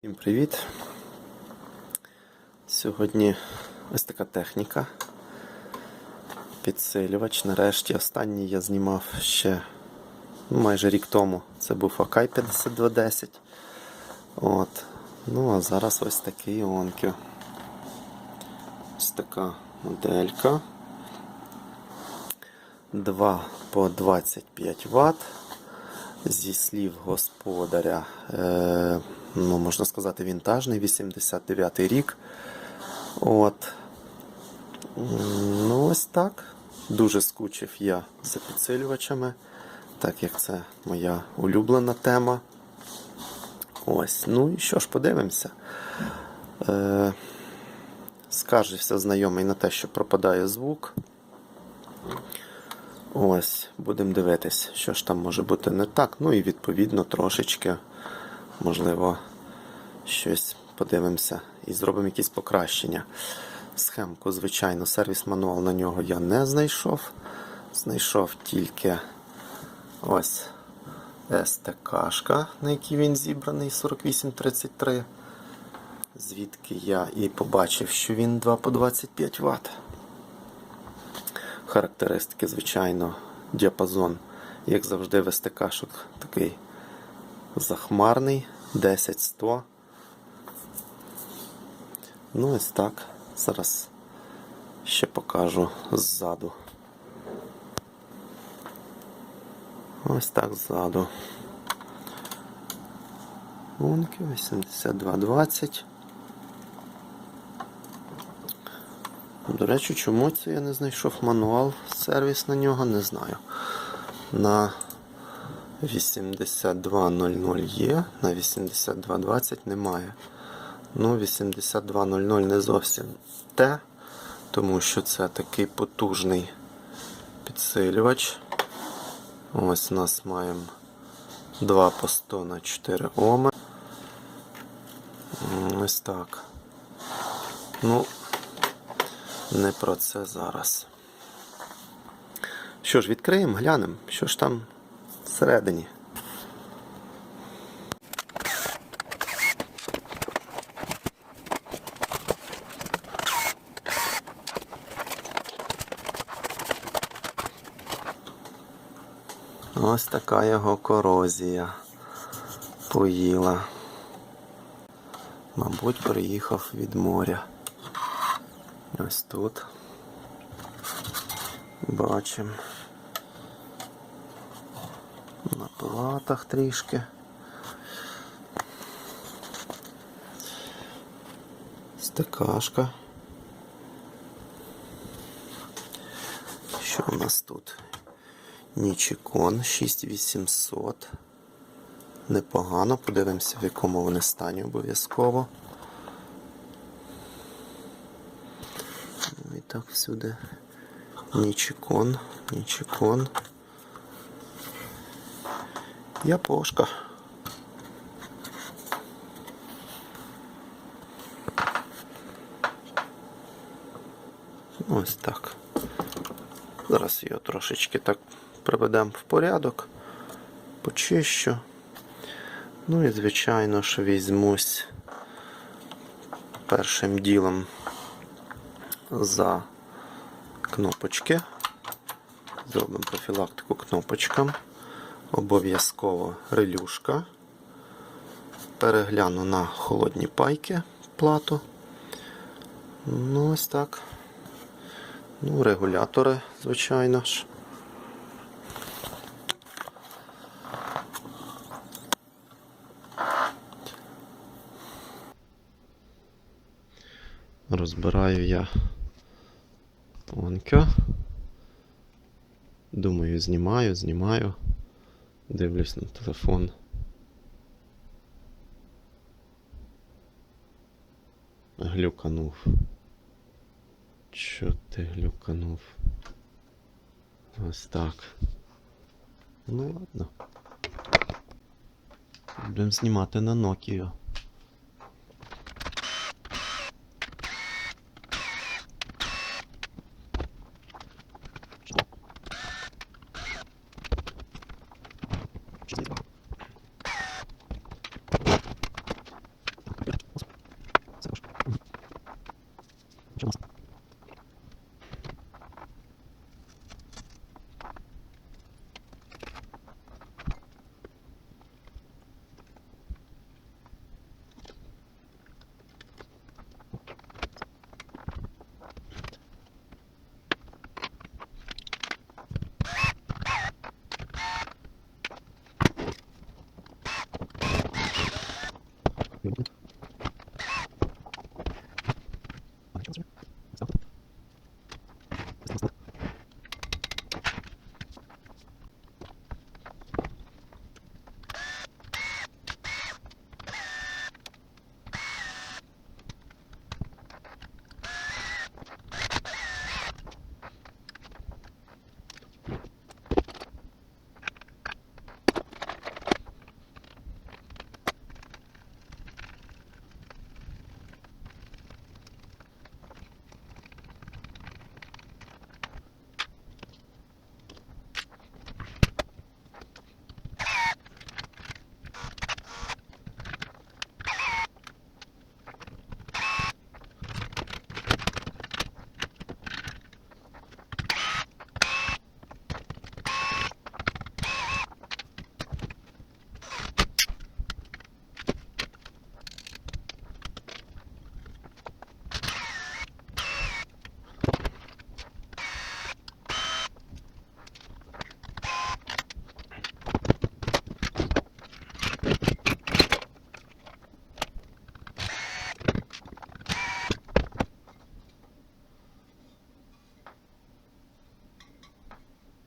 Всім привіт! Сьогодні ось така техніка. Підсилювач. Нарешті останній я знімав ще ну, майже рік тому. Це був Акай 5210. От. Ну а зараз ось такий Онкіо. Ось така моделька. 2 по 25 Вт. Зі слів господаря, е, ну, можна сказати, вінтажний, 89-й рік. От. Ну, ось так. Дуже скучив я за підсилювачами, так як це моя улюблена тема. Ось, ну і що ж, подивимося. Е, скаржився знайомий на те, що пропадає звук. Ось, будемо дивитись, що ж там може бути не так. Ну і відповідно трошечки, можливо, щось подивимося і зробимо якісь покращення. Схемку, звичайно, сервіс-мануал на нього я не знайшов. Знайшов тільки ось СТКшка, на якій він зібраний 4833. Звідки я і побачив, що він 2 по 25 Вт. Характеристики, звичайно, діапазон, як завжди, в СТК-шок такий захмарний, 10-100. Ну, ось так. Зараз ще покажу ззаду. Ось так ззаду. Унки 8220. До речі, чому це я не знайшов мануал, сервіс на нього, не знаю. На 8200 є, на 8220 немає. Ну, 8200 не зовсім те, тому що це такий потужний підсилювач. Ось у нас маємо 2 по 100 на 4 Оми. М, Ось так. Ну, не про це зараз. Що ж, відкриємо, глянемо, що ж там всередині. Ось така його корозія поїла. Мабуть, приїхав від моря. Ось тут. Бачимо. На платах трішки. Стекашка. Що у нас тут? Нічикон 6800. Непогано, подивимося, в якому вони стані обов'язково. Ну І так всюди. Нічикон, нічикон. Япошка. Ось так. Зараз його трошечки так приведемо в порядок, почищу. Ну і, звичайно ж, візьмусь першим ділом за кнопочки. Зробимо профілактику кнопочкам. Обов'язково релюшка. Перегляну на холодні пайки плату. Ну, ось так. Ну, регулятори, звичайно ж. Розбираю я Онкьо. Думаю, знімаю, знімаю. Дивлюсь на телефон. Глюканув. Чо ти глюканув? Ось так. Ну ладно. Будемо знімати на Nokia. question.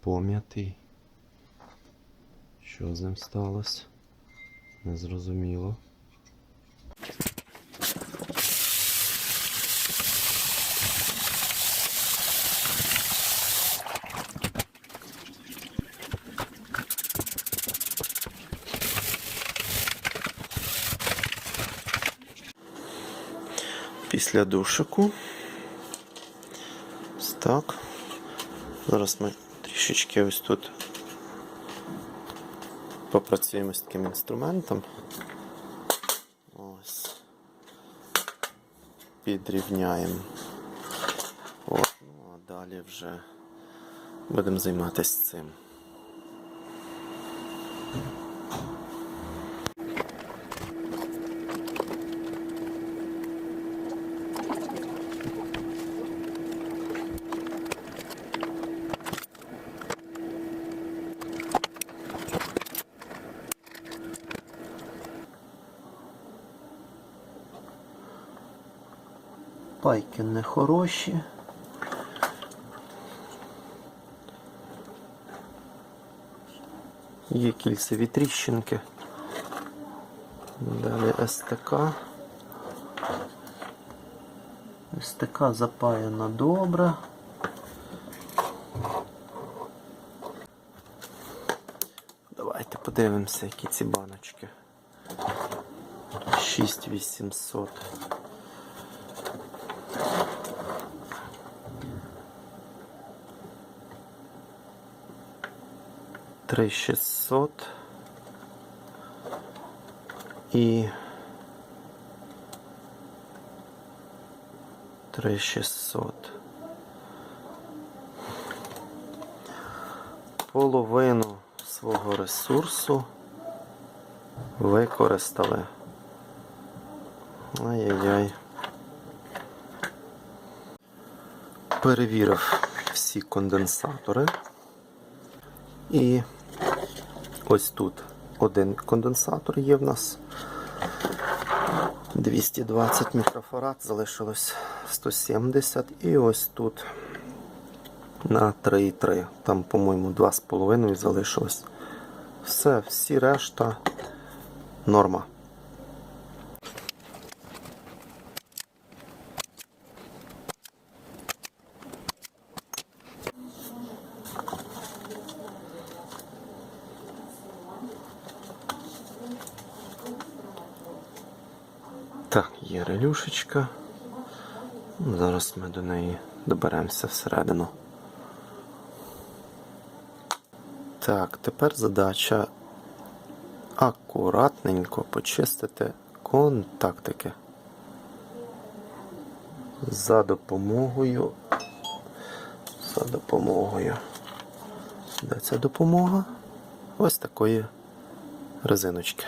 Пом'ятий. Що з ним сталося? Незрозуміло. Після душику. Так. Зараз ми трішечки ось тут попрацюємо з таким інструментом. Підрівняємо. От, ну а далі вже будемо займатися цим. Пайки нехороші. Є кільцеві тріщинки. Далі СТК. СТК запаяна добре. Давайте подивимося, які ці баночки. 6800. Три шістсот і три шістсот. Половину свого ресурсу використали. Ай-яй-яй. Перевірив всі конденсатори. І ось тут один конденсатор є в нас. 220 мікрофарад, залишилось 170. І ось тут на 3,3. Там, по-моєму, 2,5 залишилось. Все, всі решта норма. Так, є. Ну, Зараз ми до неї доберемося всередину. Так, тепер задача акуратненько почистити контактики. За допомогою. За допомогою. Де ця допомога? Ось такої резиночки.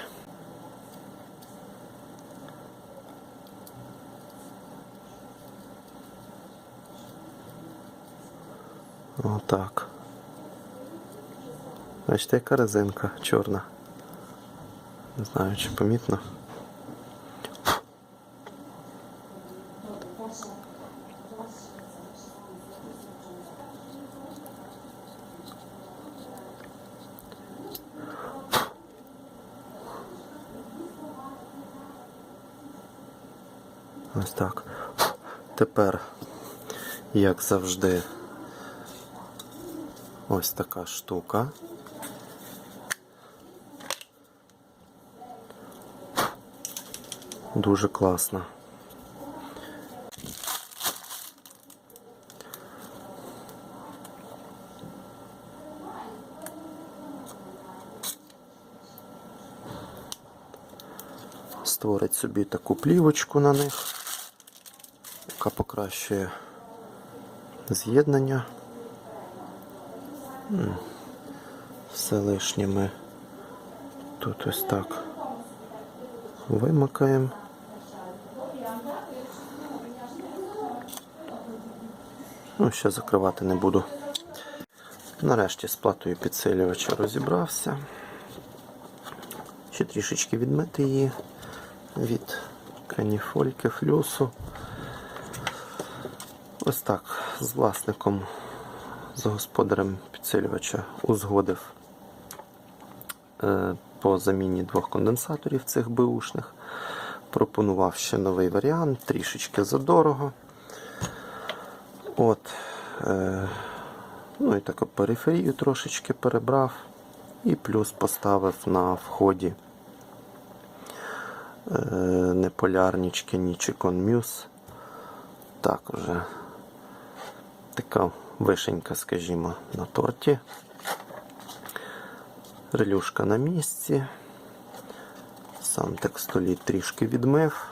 Отак. Бачите, яка резинка чорна. Не знаю, чи помітно. Ось так. Тепер, як завжди, ось така штука. Дуже класно. Створить собі таку плівочку на них, яка покращує з'єднання. Все лишнє ми тут ось так вимикаємо. Ну, ще закривати не буду. Нарешті з платою підсилювача розібрався. Ще трішечки відмити її від каніфольки, флюсу. Ось так з власником, з господарем підсилювача узгодив е, по заміні двох конденсаторів цих бушних. Пропонував ще новий варіант, трішечки задорого. От, е, ну і таку периферію трошечки перебрав. І плюс поставив на вході е, не полярнички, ні Chicon Muse. Так вже така вишенька, скажімо, на торті. Релюшка на місці. Сам текстоліт трішки відмив.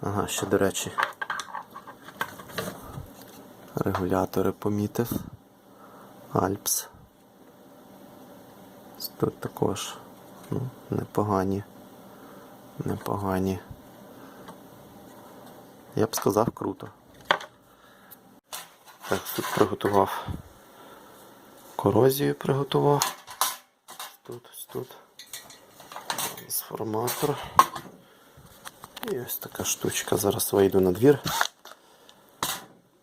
Ага, ще, до речі, регулятори помітив. Альпс. Тут також ну, непогані. Непогані. Я б сказав круто. Так, тут приготував. Корозію приготував. Тут, ось тут. Трансформатор. І ось така штучка. Зараз вийду на двір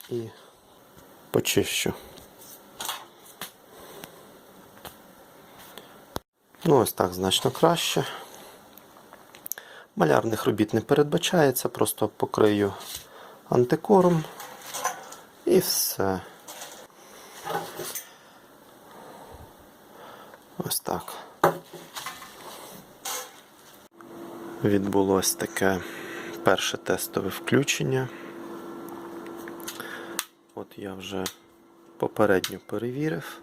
і почищу. Ну, ось так значно краще. Малярних робіт не передбачається, просто покрию антикором і все. Ось так. Відбулось таке перше тестове включення. От я вже попередньо перевірив,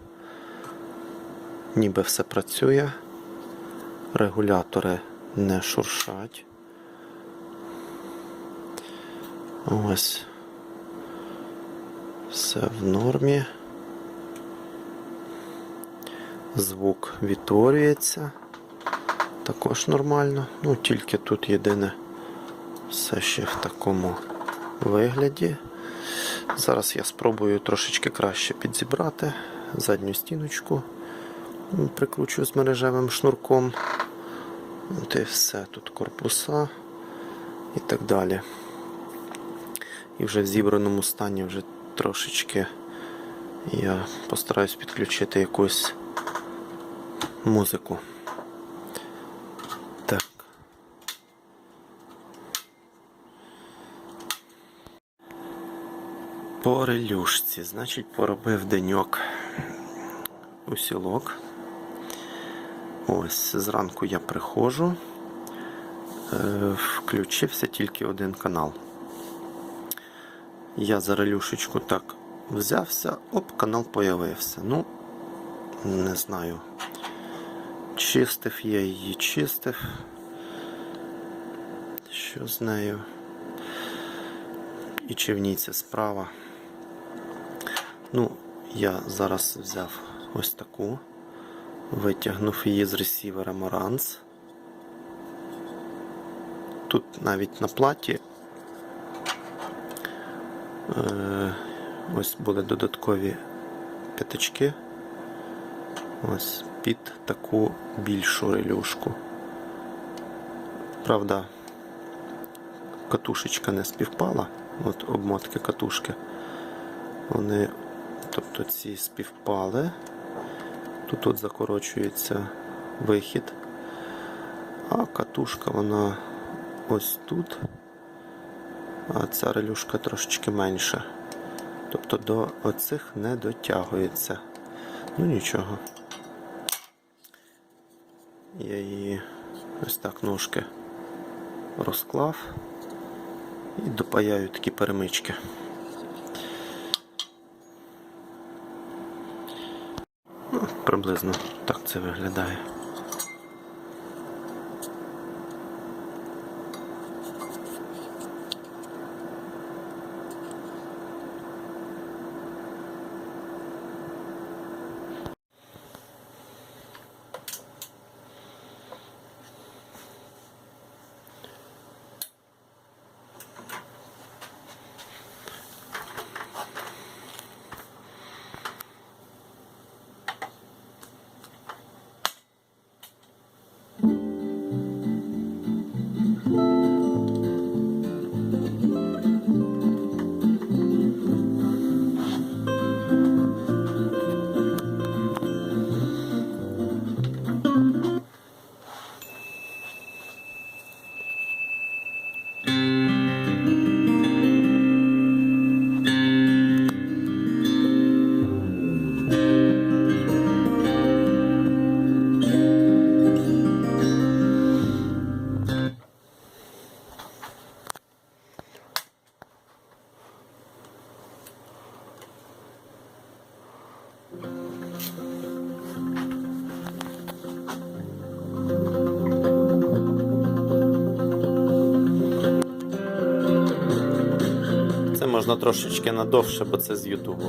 ніби все працює, регулятори не шуршать. Ось все в нормі. Звук відтворюється. Також нормально. Ну, тільки тут єдине все ще в такому вигляді. Зараз я спробую трошечки краще підзібрати задню стіночку. Прикручую з мережевим шнурком. От і все. Тут корпуса і так далі. І вже в зібраному стані вже трошечки я постараюсь підключити якусь музику. Так. По релюшці, значить, поробив деньок усілок. Ось, зранку я приходжу, е, включився тільки один канал. Я за релюшечку так взявся, оп, канал появився. Ну, не знаю. Чистив я її, чистив. Що з нею? І чи в ній це справа? Ну, я зараз взяв ось таку, витягнув її з ресівера Moranz. Тут навіть на платі е, ось були додаткові п'ятачки. Ось під таку більшу релюшку. Правда, катушечка не співпала. От обмотки катушки. Вони, тобто ці співпали. Тут от закорочується вихід. А катушка вона ось тут. А ця релюшка трошечки менша. Тобто до оцих не дотягується. Ну нічого. Я її ось так ножки розклав і допаяю такі перемички. Ну, приблизно так це виглядає. Можна трошечки надовше, бо це з Ютубу.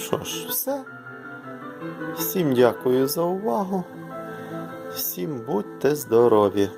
Що ж, все. Всім дякую за увагу. Всім будьте здорові!